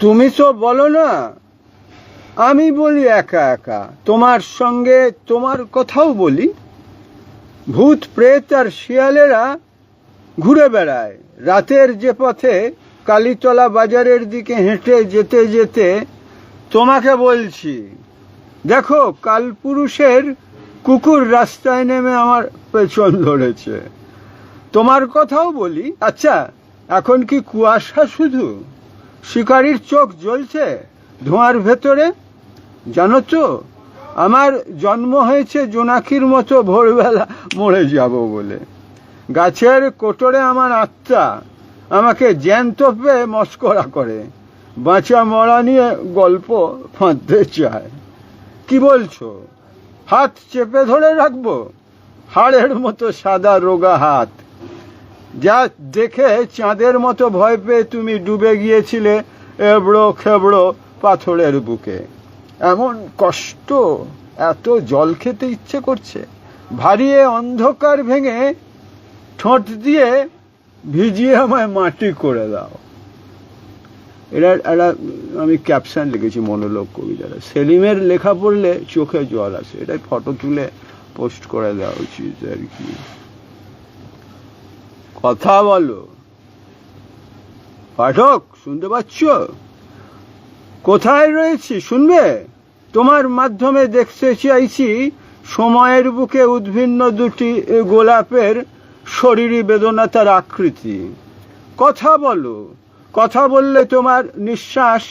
তুমি তো বলো না। আমি বলি একা একা। তোমার সঙ্গে তোমার কথাও বলি। ভূত, প্রেত আর শিয়ালেরা ঘুরে বেড়ায়। রাতের যে পথে কালীতলা বাজারের দিকে হেঁটে যেতে যেতে তোমাকে বলছি, দেখো কালপুরুষের কুকুর রাস্তায় নেমে আমার পেছন ধরেছে। তোমার কথাও বলি। আচ্ছা এখন কি কুয়াশা শুধু? শিকারির চোখ জ্বলছে, ধোঁয়ার ভেতরে। জানো তো, আমার জন্ম হয়েছে জোনাকির মতো ভোরবেলা মরে যাব বলে। গাছের কোটরে আমার আত্মা আমাকে জ্যান্ত পেয়ে মস্করা করে। বাঁচা মরা নিয়ে গল্প ফাঁদতে চায়। কি বলছো? হাত চেপে ধরে রাখব? হাড়ের মতো সাদা রোগা হাত। যা দেখে চাঁদের মতো ভয় পেয়ে তুমি ডুবে গিয়েছিলে এবড়ো খেবড়ো পাথরের বুকে। এমন কষ্ট, এত জল খেতে ইচ্ছে করছে। ভারিয়ে অন্ধকার ভেঙে ঠোঁট দিয়ে ভিজিয়ে আমায় মাটি করে দাও। এটা একটা আমি ক্যাপশন লিখেছি মনোলোক কবিতাটা সেলিমের লেখা পড়লে চোখে জল আসে। এটাই ফটো তুলে পোস্ট করে দেওয়া উচিত আর কি। কথা বলো। পাঠক, শুনতে পাচ্ছ? কোথায় রয়েছি? শুনবে? তোমার মাধ্যমে দেখতে চাইছি সময়ের বুকে উদ্ভিন্ন দুটি গোলাপের শরীরী বেদনা তার আকৃতি। কথা বলো। কথা বললে তোমার নিঃশ্বাস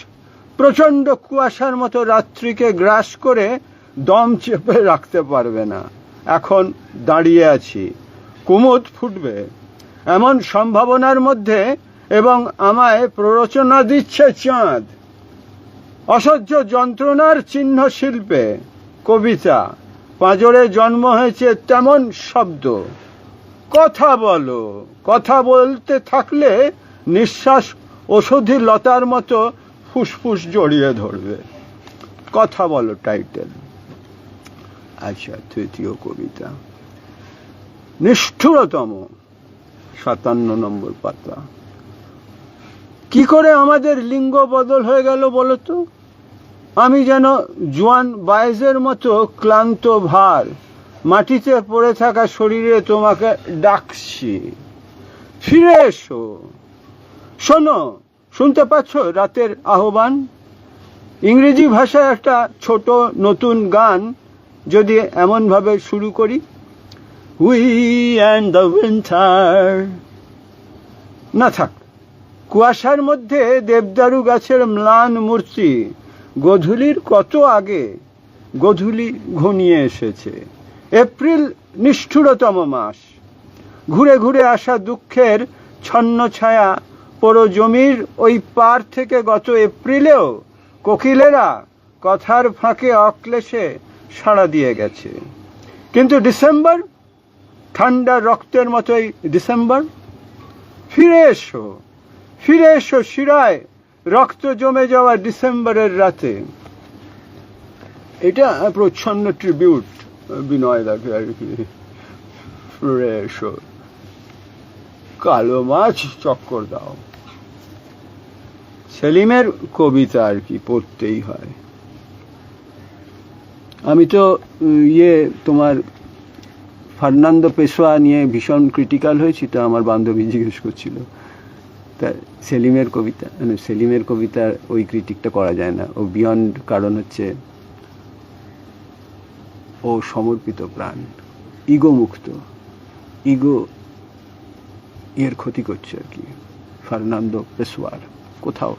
প্রচণ্ড কুয়াশার মতো রাত্রিকে গ্রাস করে দম চেপে রাখতে পারবে না। এখন দাঁড়িয়ে আছি। কুমুদ ফুটবে। এমন সম্ভাবনার মধ্যে এবং আমায় প্ররোচনা দিচ্ছে চাঁদ। অসহ্য যন্ত্রণার চিহ্ন শিল্পে, কবিতা, পাঁজরে জন্ম হয়েছে তেমন শব্দ। কথা বলো, কথা বলতে থাকলে নিঃশ্বাস ওষুধি লতার মতো ফুসফুস জড়িয়ে ধরবে। কথা বলো টাইটেল। আচ্ছা তৃতীয় কবিতা। নিষ্ঠুরতম। সাতান্ন নম্বর পাতা। কি করে আমাদের লিঙ্গ বদল হয়ে গেল বলো তো আমি যেন জোয়ান বায়েজের মতো ক্লান্ত ভার, মাটিতে পড়ে থাকা শরীরে তোমাকে ডাকছি। ফিরে এসো। শোনো, শুনতে পাচ্ছ রাতের আহ্বান? ইংরেজি ভাষায় একটা ছোট নতুন গান যদি এমনভাবে শুরু করি। উই অ্যান্ড দ্য উইন্টার না থাক, কুয়াশার মধ্যে দেবদারু গাছের ম্লান মূর্তি গধূলির কত আগে গধূলি ঘনিয়ে এসেছে। এপ্রিল নিষ্ঠুরতম মাস। ঘুরে ঘুরে আসা দুঃখের ছন্ন ছায়া পুরো জমির ওই পার থেকে গত এপ্রিলেও কোকিলেরা কথার ফাঁকে অক্লেশে সাড়া দিয়ে গেছে। কিন্তু ডিসেম্বর ঠান্ডা রক্তের মতোই ডিসেম্বর। ফিরে এসো ফিরে এসো শিরায়, রক্ত জমে যাওয়া ডিসেম্বরের রাতে। এটা প্রচ্ছন্ন ট্রিবিউট, বিনয় দাকে আর কি ফিরে এসো। কালো মাছ, চক্কর দাও। সেলিমের কবিতা আর কি পড়তেই হয়। আমি তো ইয়ে তোমার ফার্নান্দো পেশোয়া নিয়ে ভীষণ ক্রিটিক্যাল হয়েছি, তো আমার বান্ধবী জিজ্ঞেস করছিল। তা সেলিমের কবিতা মানে সেলিমের কবিতার ওই ক্রিটিকটা করা যায় না। ও বিয়ন্ড কারণ হচ্ছে, ও সমর্পিত প্রাণ। ইগো মুক্ত। ইগো এর ক্ষতি করছে আর কি। ফার্নান্দো পেশোয়ার কোথাও।